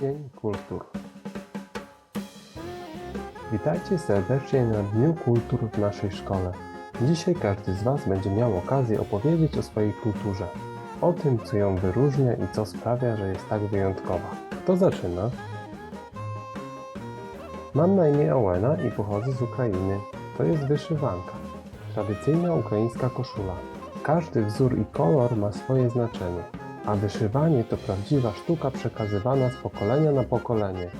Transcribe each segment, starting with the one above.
Dzień Kultur. Witajcie serdecznie na Dniu Kultur w naszej szkole. Dzisiaj każdy z Was będzie miał okazję opowiedzieć o swojej kulturze, o tym, co ją wyróżnia i co sprawia, że jest tak wyjątkowa. Kto zaczyna? Mam na imię Ołena i pochodzę z Ukrainy. To jest wyszywanka, tradycyjna ukraińska koszula. Każdy wzór i kolor ma swoje znaczenie, a wyszywanie to prawdziwa sztuka przekazywana z pokolenia na pokolenie.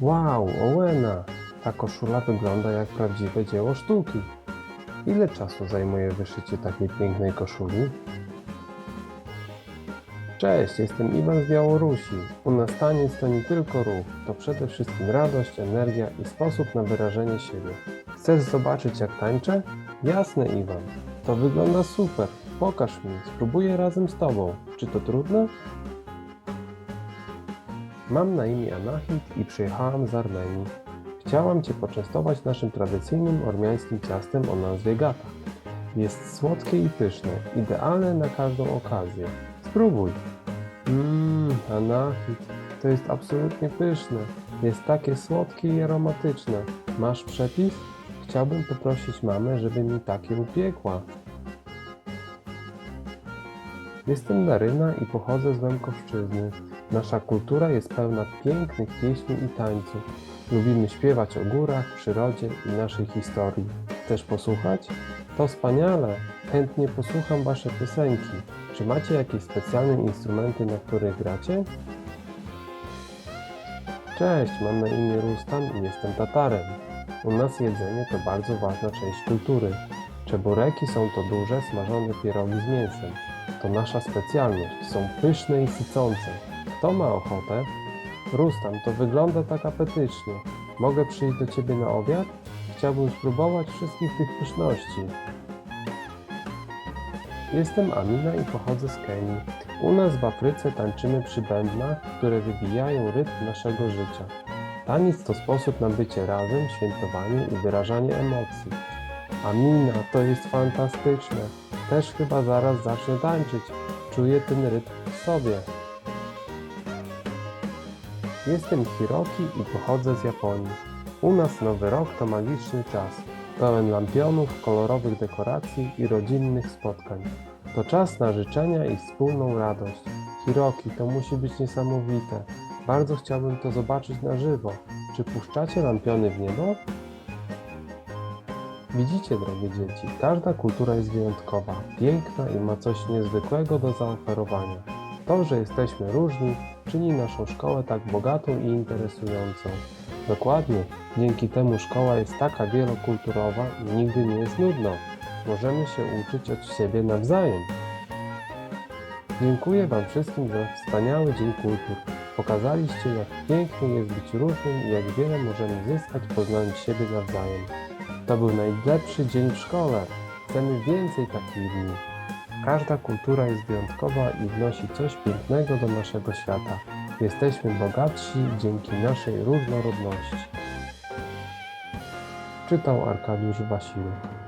Wow, Ołena! Ta koszula wygląda jak prawdziwe dzieło sztuki. Ile czasu zajmuje wyszycie takiej pięknej koszuli? Cześć, jestem Iwan z Białorusi. U nas taniec to nie tylko ruch, to przede wszystkim radość, energia i sposób na wyrażenie siebie. Chcesz zobaczyć jak tańczę? Jasne Iwan. To wygląda super. Pokaż mi, spróbuję razem z tobą. Czy to trudne? Mam na imię Anahit i przyjechałam z Armenii. Chciałam Cię poczęstować naszym tradycyjnym ormiańskim ciastem o nazwie gata. Jest słodkie i pyszne, idealne na każdą okazję. Spróbuj! Mmm, Anahit, to jest absolutnie pyszne. Jest takie słodkie i aromatyczne. Masz przepis? Chciałbym poprosić mamę, żeby mi takie upiekła. Jestem Daryna i pochodzę z Łemkowszczyzny. Nasza kultura jest pełna pięknych pieśni i tańców. Lubimy śpiewać o górach, przyrodzie i naszej historii. Chcesz posłuchać? To wspaniale! Chętnie posłucham Wasze piosenki. Czy macie jakieś specjalne instrumenty, na których gracie? Cześć, mam na imię Rustam i jestem Tatarem. U nas jedzenie to bardzo ważna część kultury. Czebureki są to duże, smażone pierogi z mięsem. To nasza specjalność. Są pyszne i sycące. Kto ma ochotę? Rustam, to wygląda tak apetycznie. Mogę przyjść do Ciebie na obiad? Chciałbym spróbować wszystkich tych pyszności. Jestem Amina i pochodzę z Kenii. U nas w Afryce tańczymy przy bębnach, które wybijają rytm naszego życia. Taniec to sposób na bycie razem, świętowanie i wyrażanie emocji. Amina, to jest fantastyczne. Też chyba zaraz zacznę tańczyć. Czuję ten rytm w sobie. Jestem Hiroki i pochodzę z Japonii. U nas Nowy Rok to magiczny czas, pełen lampionów, kolorowych dekoracji i rodzinnych spotkań. To czas na życzenia i wspólną radość. Hiroki, to musi być niesamowite. Bardzo chciałbym to zobaczyć na żywo. Czy puszczacie lampiony w niebo? Widzicie, drogie dzieci, każda kultura jest wyjątkowa, piękna i ma coś niezwykłego do zaoferowania. To, że jesteśmy różni, czyni naszą szkołę tak bogatą i interesującą. Dokładnie, dzięki temu szkoła jest taka wielokulturowa i nigdy nie jest nudno. Możemy się uczyć od siebie nawzajem. Dziękuję Wam wszystkim za wspaniały Dzień Kultur. Pokazaliście, jak pięknie jest być różnym i jak wiele możemy zyskać poznając siebie nawzajem. To był najlepszy dzień w szkole. Chcemy więcej takich dni. Każda kultura jest wyjątkowa i wnosi coś pięknego do naszego świata. Jesteśmy bogatsi dzięki naszej różnorodności. Czytał Arkadiusz Wasiluk.